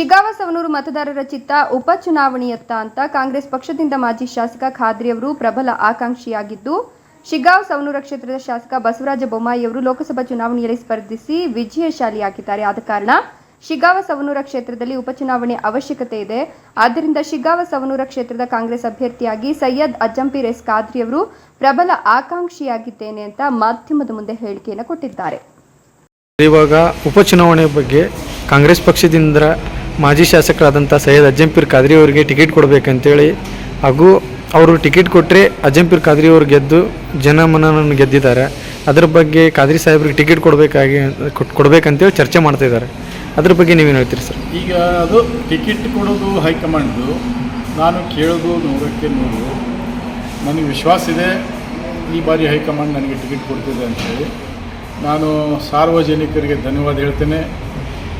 ಶಿಗ್ಗಾವ ಸವನೂರು ಮತದಾರರ ಚಿತ್ತ ಉಪಚುನಾವಣೆಯತ್ತ ಅಂತ ಕಾಂಗ್ರೆಸ್ ಪಕ್ಷದಿಂದ ಮಾಜಿ ಶಾಸಕ ಖಾದ್ರಿ ಅವರು ಪ್ರಬಲ ಆಕಾಂಕ್ಷಿಯಾಗಿದ್ದು ಶಿಗಾವ್ ಸವನೂರ ಕ್ಷೇತ್ರದ ಶಾಸಕ ಬಸವರಾಜ ಬೊಮ್ಮಾಯಿಯವರು ಲೋಕಸಭಾ ಚುನಾವಣೆಯಲ್ಲಿ ಸ್ಪರ್ಧಿಸಿ ವಿಜಯಶಾಲಿಯಾಗಿದ್ದಾರೆ. ಆದ ಕಾರಣ ಶಿಗಾವ ಸವನೂರ ಕ್ಷೇತ್ರದಲ್ಲಿ ಉಪಚುನಾವಣೆ ಅವಶ್ಯಕತೆ ಇದೆ. ಆದ್ದರಿಂದ ಶಿಗಾವ ಸವನೂರ ಕ್ಷೇತ್ರದ ಕಾಂಗ್ರೆಸ್ ಅಭ್ಯರ್ಥಿಯಾಗಿ ಸೈಯದ್ ಅಜ್ಜಂಪೀರ್ ಎಸ್ ಖಾದ್ರಿ ಅವರು ಪ್ರಬಲ ಆಕಾಂಕ್ಷಿಯಾಗಿದ್ದೇನೆ ಅಂತ ಮಾಧ್ಯಮದ ಮುಂದೆ ಹೇಳಿಕೆಯನ್ನು ಕೊಟ್ಟಿದ್ದಾರೆ. ಇವಾಗ ಉಪಚುನಾವಣೆ ಬಗ್ಗೆ ಕಾಂಗ್ರೆಸ್ ಪಕ್ಷದಿಂದ ಮಾಜಿ ಶಾಸಕರಾದಂಥ ಸೈಯದ್ ಅಜ್ಜಂಪೀರ್ ಖಾದ್ರಿ ಅವರಿಗೆ ಟಿಕೆಟ್ ಕೊಡಬೇಕಂತೇಳಿ ಹಾಗೂ ಅವರು ಟಿಕೆಟ್ ಕೊಟ್ಟರೆ ಅಜ್ಜಂಪೀರ್ ಖಾದ್ರಿ ಅವರು ಗೆದ್ದು ಜನಮನನ್ನು ಗೆದ್ದಿದ್ದಾರೆ. ಅದ್ರ ಬಗ್ಗೆ ಖಾದ್ರಿ ಸಾಹೇಬ್ರಿಗೆ ಟಿಕೆಟ್ ಕೊಡಬೇಕಾಗಿ ಕೊಡಬೇಕಂತೇಳಿ ಚರ್ಚೆ ಮಾಡ್ತಾ ಇದ್ದಾರೆ. ಅದ್ರ ಬಗ್ಗೆ ನೀವೇನು ಹೇಳ್ತೀರಿ ಸರ್? ಈಗ ಅದು ಟಿಕೆಟ್ ಕೊಡೋದು ಹೈಕಮಾಂಡ್ದು, ನಾನು ಕೇಳೋದು ನೂರಕ್ಕೆ ನೂರು. ನನಗೆ ವಿಶ್ವಾಸ ಇದೆ, ಈ ಬಾರಿ ಹೈಕಮಾಂಡ್ ನನಗೆ ಟಿಕೆಟ್ ಕೊಡ್ತಿದೆ ಅಂತೇಳಿ. ನಾನು ಸಾರ್ವಜನಿಕರಿಗೆ ಧನ್ಯವಾದ ಹೇಳ್ತೇನೆ.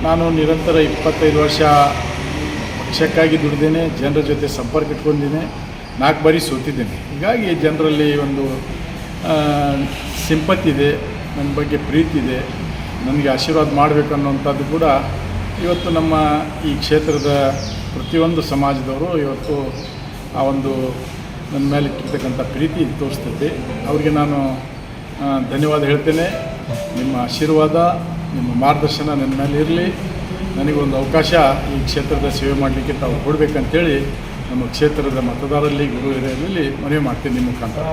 ನಾನು ನಿರಂತರ ಇಪ್ಪತ್ತೈದು ವರ್ಷ ಪಕ್ಷಕ್ಕಾಗಿ ದುಡಿದೇನೆ, ಜನರ ಜೊತೆ ಸಂಪರ್ಕ ಇಟ್ಕೊಂಡಿದ್ದೇನೆ, ನಾಲ್ಕು ಬಾರಿ ಸೋತಿದ್ದೇನೆ. ಹೀಗಾಗಿ ಜನರಲ್ಲಿ ಒಂದು ಸಿಂಪತಿ ಇದೆ, ನನ್ನ ಬಗ್ಗೆ ಪ್ರೀತಿ ಇದೆ, ನನಗೆ ಆಶೀರ್ವಾದ ಮಾಡಬೇಕು ಅನ್ನೋವಂಥದ್ದು ಕೂಡ ಇವತ್ತು ನಮ್ಮ ಈ ಕ್ಷೇತ್ರದ ಪ್ರತಿಯೊಂದು ಸಮಾಜದವರು ಇವತ್ತು ಆ ಒಂದು ನನ್ನ ಮೇಲೆ ಇಟ್ಟಿರ್ತಕ್ಕಂಥ ಪ್ರೀತಿ ತೋರಿಸ್ತೈತೆ. ಅವರಿಗೆ ನಾನು ಧನ್ಯವಾದ ಹೇಳ್ತೇನೆ. ನಿಮ್ಮ ಆಶೀರ್ವಾದ ನಿಮ್ಮ ಮಾರ್ಗದರ್ಶನ ನನ್ನ ಮೇಲೆ ಇರಲಿ. ನನಗೊಂದು ಅವಕಾಶ ಈ ಕ್ಷೇತ್ರದ ಸೇವೆ ಮಾಡಲಿಕ್ಕೆ ತಾವು ಕೊಡಬೇಕಂತೇಳಿ ನಮ್ಮ ಕ್ಷೇತ್ರದ ಮತದಾರರಲ್ಲಿ ಗುರು ಹಿರಿಯರಲ್ಲಿ ಮನವಿ ಮಾಡ್ತೀನಿ ನಿಮ್ಮ ಮುಖಾಂತರ.